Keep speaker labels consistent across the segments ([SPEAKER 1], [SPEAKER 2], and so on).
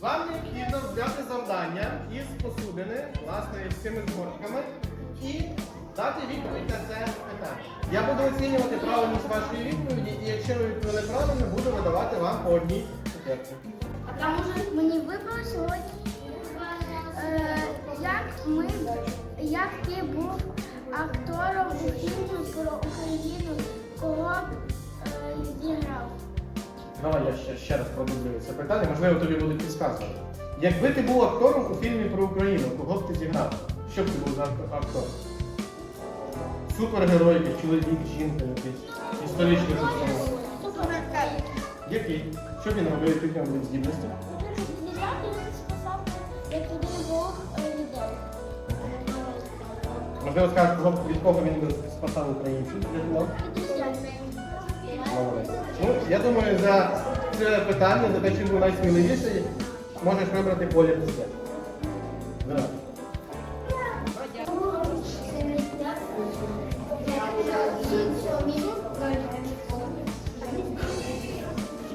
[SPEAKER 1] Вам необхідно взяти завдання із посудини, власне, з цими згортками, і дати відповідь на це питання. Я буду оцінювати правильність вашої відповіді, і якщо ви відповіли правильно, буду видавати вам по одній цукерці.
[SPEAKER 2] Мені випало сьогодні, е, як ми, як ти був актором у фільмі про Україну,
[SPEAKER 1] Давай я ще, ще раз продублюю це питання, можливо, тобі будуть підсказувати. Якби ти був актором у фільмі про Україну, кого б ти зіграв? Що б ти був за ак- актор? Супергерой, якийсь чоловік, жінка, якийсь історичний персонаж. Який? Що він робив, які в нього були
[SPEAKER 2] як тоді Бог людей.
[SPEAKER 1] Можливо, скажеш, від кого він би спасав українців? Молодець. Ну, я думаю, за це питання, за те, чим був найсміливіший, можеш вибрати поле після. Давай.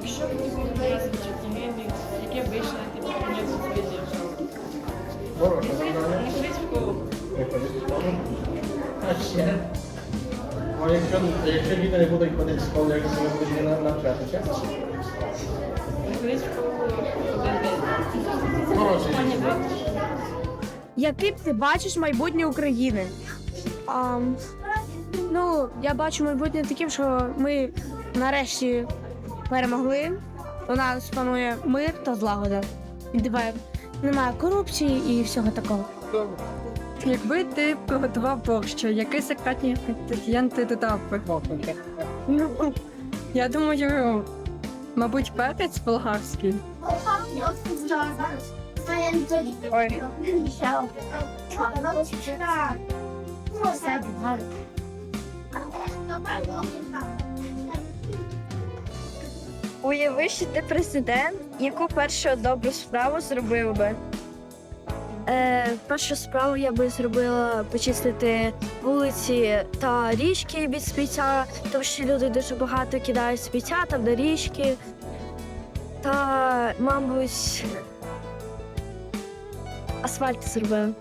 [SPEAKER 3] Якщо б ти був яке вийшло, ти б поняв.
[SPEAKER 1] Хороше завдання.
[SPEAKER 3] Не в школу.
[SPEAKER 1] Не ходить. А ще. Ну, якщо, якщо діти не будуть ходити в школу, якщо вони будуть на- навчатися.
[SPEAKER 3] Не да?
[SPEAKER 4] Яким ти бачиш майбутнє України? А, ну, я бачу майбутнє таким, що ми нарешті перемогли. У нас панує мир та злагода. І Немає, немає корупції і всього такого.
[SPEAKER 5] Якби ти приготував борщ, який секретні інгредієнти додав би? Ну, я думаю, мабуть, перець болгарський.
[SPEAKER 2] Ой.
[SPEAKER 6] Уяви, що ти президент, яку першу добру справу зробив би? Е, першу справу я би зробила почистити вулиці та річки від сміття, тому що люди дуже багато кидають сміття там на річки. Та, мабуть, асфальт зробив.